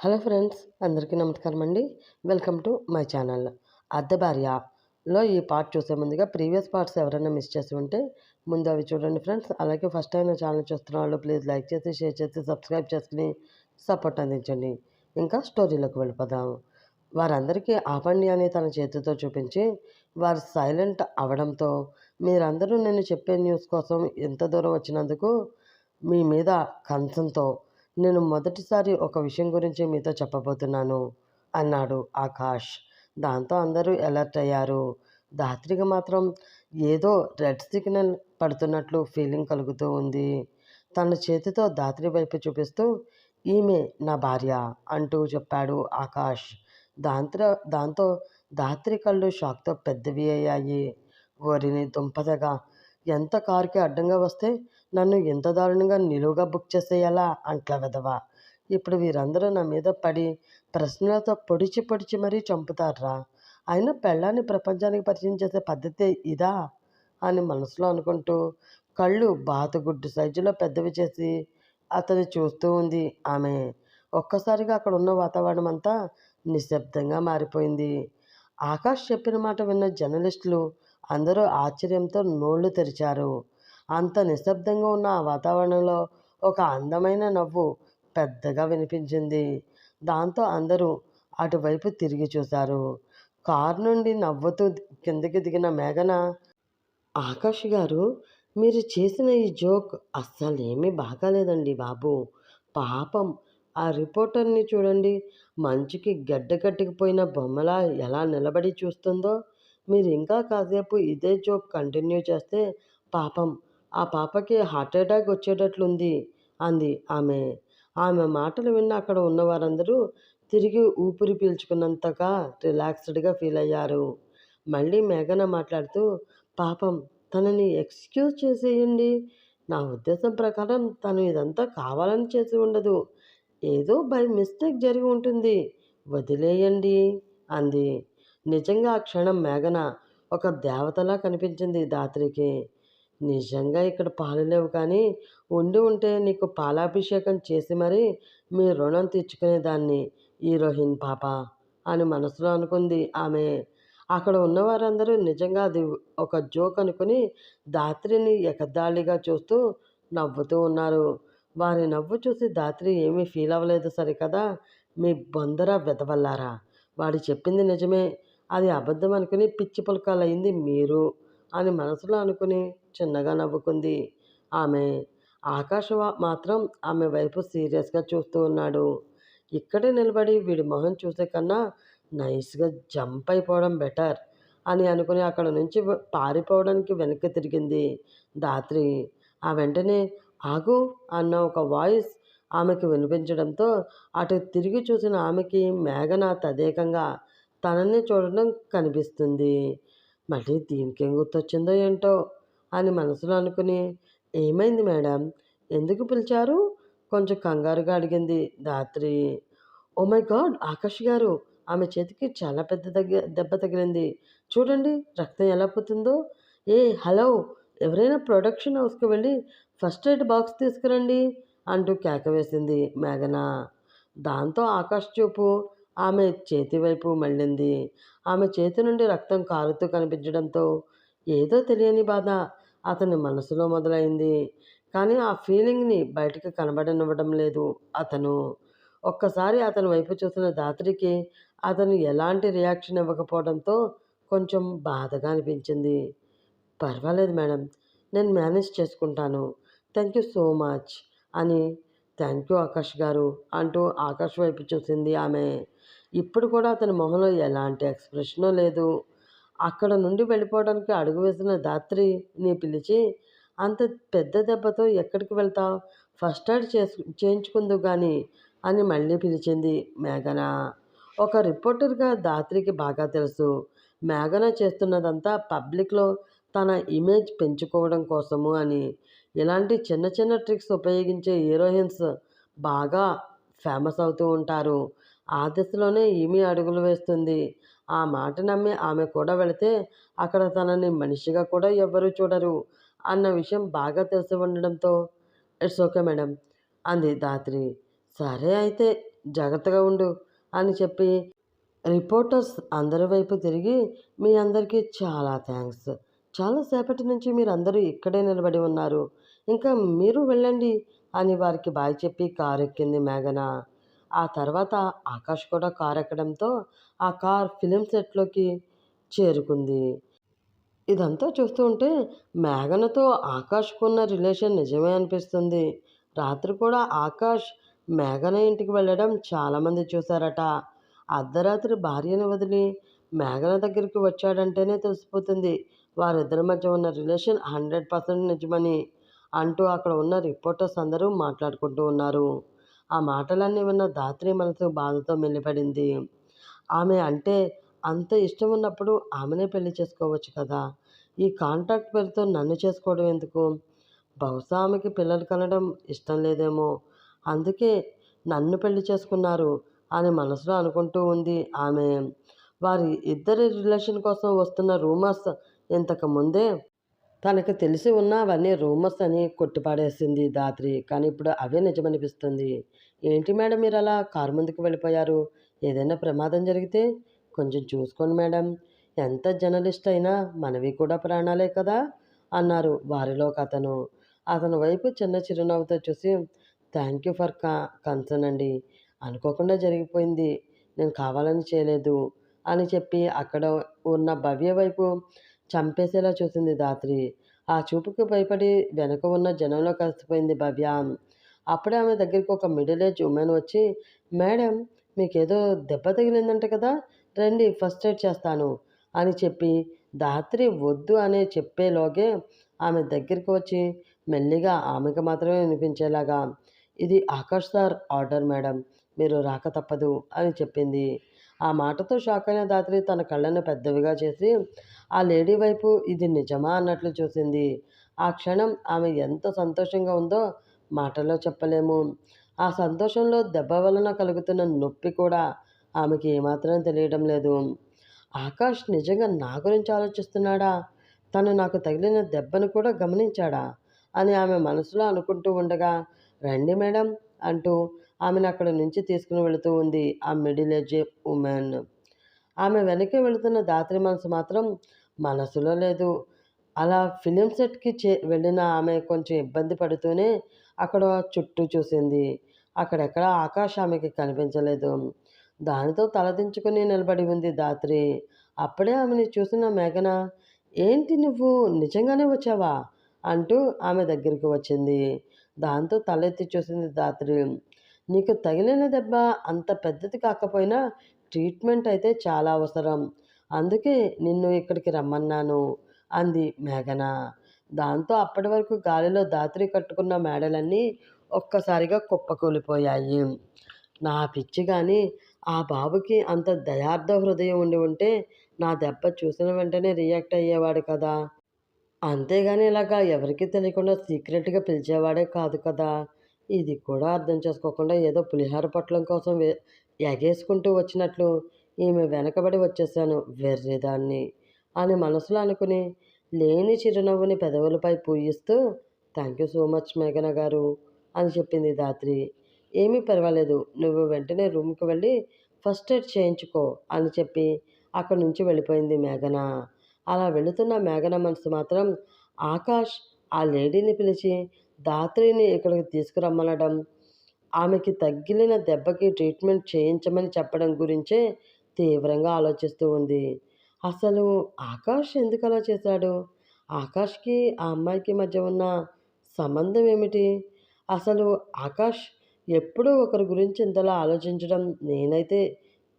Hello friends అందరికీ నమస్కారం అండి. Welcome to my channel. అద్దె భార్యలో ఈ పార్ట్ చూసే ముందుగా ప్రీవియస్ పార్ట్స్ ఎవరైనా మిస్ చేసి ఉంటే ముందు అవి చూడండి ఫ్రెండ్స్. అలాగే ఫస్ట్ టైం ఛానల్ చూస్తున్న వాళ్ళు ప్లీజ్ లైక్ చేసి షేర్ చేసి సబ్స్క్రైబ్ చేసుకుని సపోర్ట్ అందించండి. ఇంకా స్టోరీలోకి వెళ్ళిపోదాం. వారందరికీ ఆపండి అని తన చేతితో చూపించి వారు సైలెంట్ అవడంతో మీరందరూ నేను చెప్పే న్యూస్ కోసం ఎంత దూరం వచ్చినందుకు మీ మీద కంచంతో నేను మొదటిసారి ఒక విషయం గురించి మీతో చెప్పబోతున్నాను అన్నాడు ఆకాష్. దాంతో అందరూ అలర్ట్ అయ్యారు. ధాత్రికి మాత్రం ఏదో రెడ్ సిగ్నల్ పడుతున్నట్లు ఫీలింగ్ కలుగుతూ ఉంది. తన చేతితో ధాత్రి వైపు చూపిస్తూ ఈమె నా భార్య అంటూ చెప్పాడు ఆకాష్. దాంతో దాంతో ధాత్రి కళ్ళు షాక్తో పెద్దవి అయ్యాయి. ఓరిని దుంపదగా ఎంత కారుకి అడ్డంగా వస్తే నన్ను ఎంత దారుణంగా నిలువుగా బుక్ చేసేయాలా? అంట్ల విధవా. ఇప్పుడు వీరందరూ నా మీద పడి ప్రశ్నలతో పొడిచి పొడిచి మరీ చంపుతారా అయినా పెళ్ళాన్ని ప్రపంచానికి పరిచయం చేసే పద్ధతి ఇదా? అని మనసులో అనుకుంటూ కళ్ళు బాతుగుడ్డు సైజులో పెద్దవి చేసి అతని చూస్తూ ఉంది ఆమె. ఒక్కసారిగా అక్కడ ఉన్న వాతావరణం అంతా నిశ్శబ్దంగా మారిపోయింది. ఆకాష్ చెప్పిన మాట విన్న జర్నలిస్టులు అందరూ ఆశ్చర్యంతో నోళ్ళు తెరిచారు. అంత నిశ్శబ్దంగా ఉన్న ఆ వాతావరణంలో ఒక అందమైన నవ్వు పెద్దగా వినిపించింది. దాంతో అందరూ అటువైపు తిరిగి చూశారు. కారు నుండి నవ్వుతూ కిందకి దిగిన మేఘన ఆకాష్ గారు మీరు చేసిన ఈ జోక్ అస్సలేమీ బాగాలేదండి బాబు. పాపం ఆ రిపోర్టర్ని చూడండి. మంచుకి గడ్డ కట్టుకుపోయిన బొమ్మలా ఎలా నిలబడి చూస్తుందో. మీరు ఇంకా కాసేపు ఇదే జోక్ కంటిన్యూ చేస్తే పాపం ఆ పాపకి హార్ట్ అటాక్ వచ్చేటట్లుంది అంది ఆమె. ఆమె మాటలు విన్న అక్కడ ఉన్న వారందరూ తిరిగి ఊపిరి పీల్చుకున్నంతగా రిలాక్స్డ్గా ఫీల్ అయ్యారు. మళ్ళీ మేఘన మాట్లాడుతూ పాపం తనని ఎక్స్క్యూజ్ చేసేయండి. నా ఉద్దేశం ప్రకారం తను ఇదంతా కావాలని చేసి ఉండదు. ఏదో బై మిస్టేక్ జరిగి ఉంటుంది. వదిలేయండి అంది. నిజంగా ఆ క్షణం మేఘన ఒక దేవతలా కనిపించింది దాత్రికి నిజంగా ఇక్కడ పాలు లేవు కానీ ఉండి ఉంటే నీకు పాలాభిషేకం చేసి మరీ మీ రుణం తీర్చుకునేదాన్ని హీరోయిన్ పాప అని మనసులో అనుకుంది ఆమె. అక్కడ ఉన్నవారందరూ నిజంగా అది ఒక జోక్ అనుకుని దాత్రిని ఎకదాళిగా చూస్తూ నవ్వుతూ ఉన్నారు. వారి నవ్వు చూసి దాత్రి ఏమీ ఫీల్ అవ్వలేదు సరికదా? మీ బొందర వెదవల్లారా వాడు చెప్పింది నిజమే. అది అబద్ధం అనుకుని పిచ్చి పులకాలయ్యింది మీరు అని మనసులో అనుకుని చిన్నగా నవ్వుకుంది. ఆమె ఆకాశ మాత్రం ఆమె వైపు సీరియస్గా చూస్తూ ఉన్నాడు. ఇక్కడే నిలబడి వీడి మొహం చూసే కన్నా నైస్గా జంప్ అయిపోవడం బెటర్ అని అనుకుని అక్కడ నుంచి పారిపోవడానికి వెనక్కి తిరిగింది దాత్రి ఆ వెంటనే ఆగు అన్న ఒక వాయిస్ ఆమెకు వినిపించడంతో అటు తిరిగి చూసిన ఆమెకి మేఘన తదేకంగా తనని చూడడం కనిపిస్తుంది. మళ్ళీ దీనికేం గుర్తొచ్చిందో ఏంటో అని మనసులో అనుకుని ఏమైంది మేడం? ఎందుకు పిలిచారు? కొంచెం కంగారుగా అడిగింది Dhatri oh my god! Akash గారు ఆమె చేతికి చాలా పెద్ద తగ్గ దెబ్బ తగిలింది. చూడండి రక్తం ఎలా పోతుందో. ఏ హలో! ఎవరైనా ప్రొడక్షన్ హౌస్కి వెళ్ళి ఫస్ట్ ఎయిడ్ బాక్స్ తీసుకురండి అంటూ కేక వేసింది మేఘన. దాంతో ఆకాష్ చూపు ఆమె చేతి వైపు మళ్ళింది. ఆమె చేతి నుండి రక్తం కారుతూ కనిపించడంతో ఏదో తెలియని బాధ అతని మనసులో మొదలైంది. కానీ ఆ ఫీలింగ్ని బయటకు కనబడనివ్వడం లేదు. అతను ఒక్కసారి అతని వైపు చూసిన దాత్రికి అతను ఎలాంటి రియాక్షన్ ఇవ్వకపోవడంతో కొంచెం బాధగా అనిపించింది. పర్వాలేదు మేడం నేను మేనేజ్ చేసుకుంటాను. థ్యాంక్ యూ సో మచ్ అని థ్యాంక్ యూ ఆకాష్ గారు అంటూ ఆకాష్ వైపు చూసింది ఆమె. ఇప్పుడు కూడా అతని మొహంలో ఎలాంటి ఎక్స్ప్రెషనో లేదు. అక్కడ నుండి వెళ్ళిపోవడానికి అడుగు వేసిన దాత్రిని పిలిచి అంత పెద్ద దెబ్బతో ఎక్కడికి వెళ్తావు? ఫస్ట్ ఎయిడ్ చేసు చేయించుకుందు కానీ అని మళ్ళీ పిలిచింది మేఘన. ఒక రిపోర్టర్గా దాత్రికి బాగా తెలుసు. మేఘన చేస్తున్నదంతా పబ్లిక్లో తన ఇమేజ్ పెంచుకోవడం కోసము అని. ఇలాంటి చిన్న చిన్న ట్రిక్స్ ఉపయోగించే హీరోయిన్స్ బాగా ఫేమస్ అవుతూ ఉంటారు. ఆ దిశలోనే ఈమె అడుగులు వేస్తుంది. ఆ మాట నమ్మి ఆమె కూడా వెళితే అక్కడ తనని మనిషిగా కూడా ఎవ్వరూ చూడరు అన్న విషయం బాగా తెలిసి ఉండడంతో ఇట్స్ ఓకే మేడం అంది దాత్రి. సరే అయితే జాగ్రత్తగా ఉండు అని చెప్పి రిపోర్టర్స్ అందరి వైపు తిరిగి మీ అందరికీ చాలా థ్యాంక్స్. చాలాసేపటి నుంచి మీరు అందరూ ఇక్కడే నిలబడి ఉన్నారు. ఇంకా మీరు వెళ్ళండి అని వారికి బాయ్ చెప్పి కారు ఎక్కింది మేఘన. ఆ తర్వాత ఆకాష్ కూడా కారు ఎక్కడంతో ఆ కార్ ఫిలిం సెట్లోకి చేరుకుంది. ఇదంతా చూస్తూ ఉంటే మేఘనతో ఆకాష్కున్న రిలేషన్ నిజమే అనిపిస్తుంది. రాత్రి కూడా ఆకాష్ మేఘన ఇంటికి వెళ్ళడం చాలామంది చూశారట. అర్ధరాత్రి భార్యను వదిలి మేఘన దగ్గరికి వచ్చాడంటేనే తెలిసిపోతుంది. వారిద్దరి మధ్య ఉన్న రిలేషన్ హండ్రెడ్ పర్సెంట్ నిజమని అంటూ అక్కడ ఉన్న రిపోర్టర్స్ అందరూ మాట్లాడుకుంటూ ఉన్నారు. ఆ మాటలన్నీ విన్న దాత్రి మనసు బాధతో మెల్లిపడింది ఆమె అంటే అంత ఇష్టం ఉన్నప్పుడు ఆమెనే పెళ్ళి చేసుకోవచ్చు కదా? ఈ కాంట్రాక్ట్ పేరుతో నన్ను చేసుకోవడం ఎందుకు? బహుశా ఆమెకి పిల్లలు కనడం ఇష్టం లేదేమో. అందుకే నన్ను పెళ్ళి చేసుకున్నారు అని మనసులో అనుకుంటూ ఉంది ఆమె. వారి ఇద్దరి రిలేషన్ కోసం వస్తున్న రూమర్స్ ఇంతకు ముందే తనకు తెలిసి ఉన్న అవన్నీ రూమర్స్ అని కొట్టిపాడేసింది దాత్రి. కానీ ఇప్పుడు అవే నిజమనిపిస్తుంది. ఏంటి మేడం మీరు అలా కారు ముందుకు వెళ్ళిపోయారు? ఏదైనా ప్రమాదం జరిగితే కొంచెం చూసుకోండి మేడం. ఎంత జర్నలిస్ట్ అయినా మనవి కూడా ప్రాణాలే కదా? అన్నారు వారిలో ఒక అతను. అతని వైపు చిన్న చిరునవ్వుతో చూసి థ్యాంక్ యూ ఫర్ కా కన్సర్న్ అండి. అనుకోకుండా జరిగిపోయింది. నేను కావాలని చేయలేదు అని చెప్పి అక్కడ ఉన్న భవ్య వైపు చంపేసేలా చూసింది దాత్రి. ఆ చూపుకు భయపడి వెనక ఉన్న జనంలో కలిసిపోయింది భవ్య. అప్పుడే ఆమె దగ్గరికి ఒక మిడిల్ ఏజ్ ఉమెన్ వచ్చి మేడం మీకేదో దెబ్బ తగిలిందంట కదా రండి ఫస్ట్ ఎయిడ్ చేస్తాను అని చెప్పి దాత్రి వద్దు అనే చెప్పేలోగే ఆమె దగ్గరికి వచ్చి మెల్లిగా ఆమెకు మాత్రమే వినిపించేలాగా ఇది ఆకాష్ సార్ ఆర్డర్ మేడం మీరు రాక తప్పదు అని చెప్పింది. ఆ మాటతో షాక్ అయిన దాత్రి తన కళ్ళను పెద్దవిగా చేసి ఆ లేడీ వైపు ఇది నిజమా? అన్నట్లు చూసింది. ఆ క్షణం ఆమె ఎంత సంతోషంగా ఉందో మాటలో చెప్పలేము. ఆ సంతోషంలో దెబ్బ వలన కలుగుతున్న నొప్పి కూడా ఆమెకి ఏమాత్రం తెలియడం లేదు. ఆకాష్ నిజంగా నా గురించి ఆలోచిస్తున్నాడా? తను నాకు తగిలిన దెబ్బను కూడా గమనించాడా? అని ఆమె మనసులో అనుకుంటూ ఉండగా రండి మేడం అంటూ ఆమెను అక్కడి నుంచి తీసుకుని వెళుతూ ఉంది ఆ మిడిల్ ఏజ్ ఉమెన్. ఆమె వెనక్కి వెళుతున్న దాత్రి మనసు మాత్రం మనసులో లేదు. అలా ఫిలిం సెట్కి చే వెళ్ళిన ఆమె కొంచెం ఇబ్బంది పడుతూనే అక్కడ చుట్టూ చూసింది. అక్కడెక్కడ ఆకాశం ఆమెకి కనిపించలేదు. దానితో తలదించుకుని నిలబడి ఉంది దాత్రి. అప్పుడే ఆమెని చూసిన మేఘన ఏంటి నువ్వు? నిజంగానే వచ్చావా? అంటూ ఆమె దగ్గరికి వచ్చింది. దాంతో తలెత్తి చూసింది దాత్రి. నీకు తగిలిన దెబ్బ అంత పెద్దది కాకపోయినా ట్రీట్మెంట్ అయితే చాలా అవసరం. అందుకే నిన్ను ఇక్కడికి రమ్మన్నాను అంది మేఘన. దాంతో అప్పటి వరకు గాలిలో దాత్రి కట్టుకున్న మేడలన్నీ ఒక్కసారిగా కుప్పకూలిపోయాయి. నా పిచ్చి కానీ ఆ బాబుకి అంత దయార్థ హృదయం ఉండి ఉంటే నా దెబ్బ చూసిన వెంటనే రియాక్ట్ అయ్యేవాడు కదా. అంతేగాని ఇలాగా ఎవరికీ తెలియకుండా సీక్రెట్గా పిలిచేవాడే కాదు కదా. ఇది కూడా అర్థం చేసుకోకుండా ఏదో పులిహార పొట్లం కోసం ఎగేసుకుంటూ వచ్చినట్లు ఈమె వెనకబడి వచ్చేసాను వెర్రిదాన్ని అని మనసులో అనుకుని లేని చిరునవ్వుని పెదవులపై పూయిస్తూ థ్యాంక్ యూ సో మచ్ మేఘన గారు అని చెప్పింది దాత్రి. ఏమీ పర్వాలేదు నువ్వు వెంటనే రూమ్కి వెళ్ళి ఫస్ట్ ఎయిడ్ చేయించుకో అని చెప్పి అక్కడి నుంచి వెళ్ళిపోయింది మేఘన. అలా వెళుతున్న మేఘన మనసు మాత్రం ఆకాష్ ఆ లేడీని పిలిచి దాత్రిని ఇక్కడికి తీసుకురమ్మనడం ఆమెకి తగిలిన దెబ్బకి ట్రీట్మెంట్ చేయించమని చెప్పడం గురించే తీవ్రంగా ఆలోచిస్తూ ఉంది. అసలు ఆకాష్ ఎందుకు అలా చేశాడు? ఆకాష్కి ఆ అమ్మాయికి మధ్య ఉన్న సంబంధం ఏమిటి? అసలు ఆకాష్ ఎప్పుడూ ఒకరి గురించి ఇంతలా ఆలోచించడం నేనైతే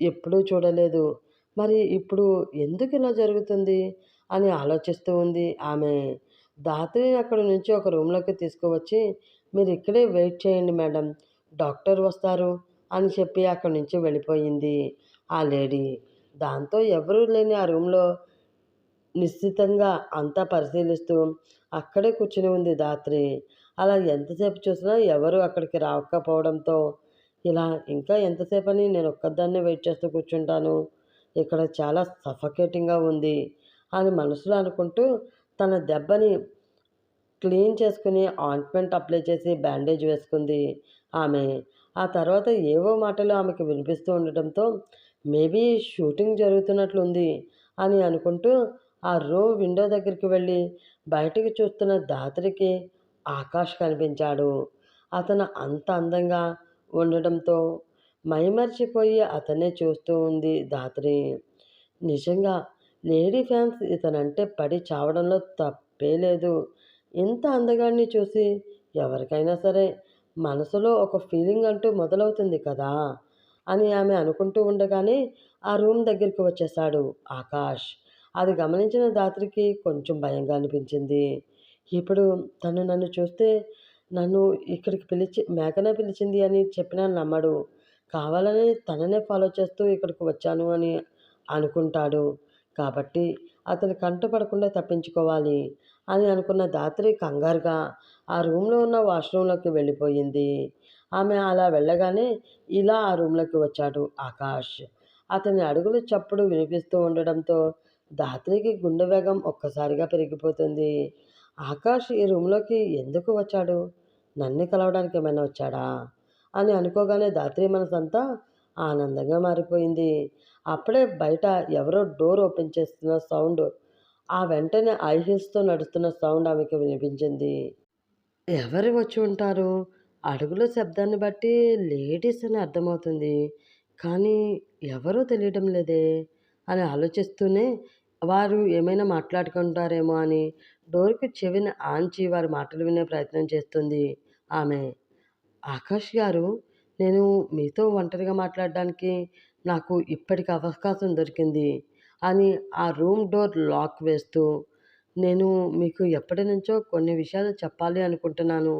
ఎప్పుడూ చూడలేదు. మరి ఇప్పుడు ఎందుకు ఇలా జరుగుతుంది? అని ఆలోచిస్తూ ఉంది ఆమె. దాత్రిని అక్కడ నుంచి ఒక రూమ్లోకి తీసుకువచ్చి మీరు ఇక్కడే వెయిట్ చేయండి మేడం డాక్టర్ వస్తారు అని చెప్పి అక్కడి నుంచి వెళ్ళిపోయింది ఆ లేడీ. దాంతో ఎవరూ లేని ఆ రూమ్లో నిశ్చితంగా అంతా పరిశీలిస్తూ అక్కడే కూర్చుని ఉంది దాత్రి అలా ఎంతసేపు చూసినా ఎవరు అక్కడికి రాకపోవడంతో ఇలా ఇంకా ఎంతసేపు అని నేను ఒక్కదాన్నే వెయిట్ చేస్తూ కూర్చుంటాను ఇక్కడ చాలా సఫకేటింగ్గా ఉంది అని మనసులో అనుకుంటూ తన దెబ్బని క్లీన్ చేసుకుని ఆయింట్మెంట్ అప్లై చేసి బ్యాండేజ్ వేసుకుంది ఆమె. ఆ తర్వాత ఏవో మాటలు ఆమెకు వినిపిస్తూ ఉండటంతో మేబీ షూటింగ్ జరుగుతున్నట్లుంది అని అనుకుంటూ ఆ రో విండో దగ్గరికి వెళ్ళి బయటకు చూస్తున్న దాత్రికి ఆకాష్ కనిపించాడు. అతను అంత అందంగా ఉండడంతో మైమర్చిపోయి అతనే చూస్తూ ఉంది దాత్రి. నిజంగా లేడీ ఫ్యాన్స్ ఇతనంటే పడి చావడంలో తప్పే లేదు. ఇంత అందగాడిని చూసి ఎవరికైనా సరే మనసులో ఒక ఫీలింగ్ అంటూ మొదలవుతుంది కదా అని ఆమె అనుకుంటూ ఉండగానే ఆ రూమ్ దగ్గరికి వచ్చేశాడు ఆకాష్. అది గమనించిన దాత్రికి కొంచెం భయంగా అనిపించింది. ఇప్పుడు తను నన్ను చూస్తే నన్ను ఇక్కడికి పిలిచి మేకనే పిలిచింది అని చెప్పినా నమ్మడు. కావాలని తననే ఫాలో చేస్తూ ఇక్కడికి వచ్చాను అని అనుకుంటాడు. కాబట్టి అతని కంటపడకుండా తప్పించుకోవాలి అని అనుకున్న దాత్రి కంగారుగా ఆ రూమ్లో ఉన్న వాష్రూమ్లోకి వెళ్ళిపోయింది. ఆమె అలా వెళ్ళగానే ఇలా ఆ రూమ్లోకి వచ్చాడు ఆకాష్. అతని అడుగులు చప్పుడు వినిపిస్తూ ఉండడంతో దాత్రికి గుండె వేగం ఒక్కసారిగా పెరిగిపోతుంది. ఆకాష్ ఈ రూమ్లోకి ఎందుకు వచ్చాడు? నన్ను కలవడానికి ఏమైనా వచ్చాడా? అని అనుకోగానే దాత్రి మనసంతా ఆనందంగా మారిపోయింది. అప్పుడే బయట ఎవరో డోర్ ఓపెన్ చేస్తున్న సౌండ్ ఆ వెంటనే ఐహిల్స్తో నడుస్తున్న సౌండ్ ఆమెకి వినిపించింది. ఎవరు వచ్చి ఉంటారు? అడుగుల శబ్దాన్ని బట్టి లేడీస్ అని అర్థమవుతుంది. కానీ ఎవరో తెలియడం లేదే అని ఆలోచిస్తూనే వారు ఏమైనా మాట్లాడుకుంటారేమో అని డోర్కి చెవిని ఆంచి వారి మాటలు వినే ప్రయత్నం చేస్తుంది ఆమె. ఆకాష్ గారు నేను మీతో ఒంటరిగా మాట్లాడడానికి నాకు ఇప్పటికి అవకాశం దొరికింది అని ఆ రూమ్ డోర్ లాక్ వేస్తూ నేను మీకు ఎప్పటి నుంచో కొన్ని విషయాలు చెప్పాలి అనుకుంటున్నాను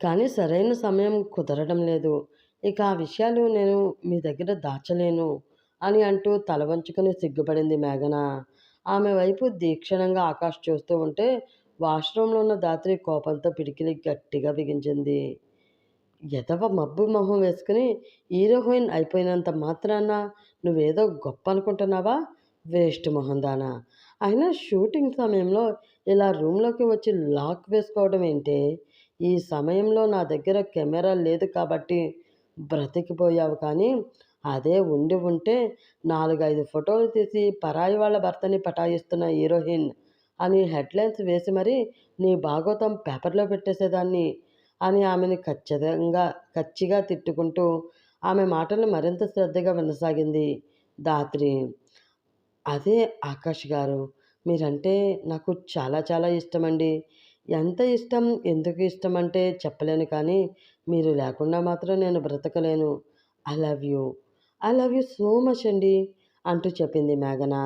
కానీ సరైన సమయం కుదరడం లేదు. ఇక ఆ విషయాలు నేను మీ దగ్గర దాచలేను అని అంటూ తల వంచుకొని సిగ్గుపడింది మేఘన. ఆమె వైపు దీక్షణంగా ఆకాష్ చూస్తూ ఉంటే వాష్రూమ్లో ఉన్న దాత్రి కోపంతో పిడికిలి గట్టిగా బిగించింది. ఎదవ మబ్బు మొహం వేసుకుని హీరోయిన్ అయిపోయినంత మాత్రాన నువ్వేదో గొప్ప అనుకుంటున్నావా వేస్ట్ మొహం దానా. అయినా షూటింగ్ సమయంలో ఇలా రూమ్లోకి వచ్చి లాక్ వేసుకోవడం ఏంటి? ఈ సమయంలో నా దగ్గర కెమెరా లేదు కాబట్టి బ్రతికిపోయావు కానీ అదే ఉండి ఉంటే నాలుగైదు ఫోటోలు తీసి పరాయి వాళ్ళ భర్తని పటాయిస్తున్న హీరోయిన్ అని హెడ్లైన్స్ వేసి మరీ నీ భాగవతం పేపర్లో పెట్టేసేదాన్ని. అని ఆమెను ఖచ్చితంగా ఖచ్చిగా తిట్టుకుంటూ ఆమె మాటలు మరింత శ్రద్ధగా వినసాగింది దాత్రి అదే ఆకాష్ గారు మీరంటే నాకు చాలా చాలా ఇష్టమండి. ఎంత ఇష్టం ఎందుకు ఇష్టం అంటే చెప్పలేను కానీ మీరు లేకుండా మాత్రం నేను బ్రతకలేను. I love you. I love you so much అండి అంటూ చెప్పింది మేఘన.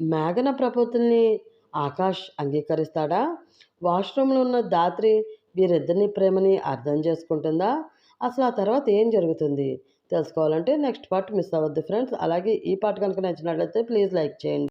మేఘన ప్రపోజల్ని ఆకాష్ అంగీకరిస్తాడా? వాష్రూమ్లో ఉన్న దాత్రి వీరిద్దరిని ప్రేమని అర్థం చేసుకుంటుందా? అసలు ఆ తర్వాత ఏం జరుగుతుంది? తెలుసుకోవాలంటే నెక్స్ట్ పార్ట్ మిస్ అవ్వద్దు ఫ్రెండ్స్. అలాగే ఈ పార్ట్ కనుక నచ్చినట్లయితే ప్లీజ్ లైక్ చేయండి.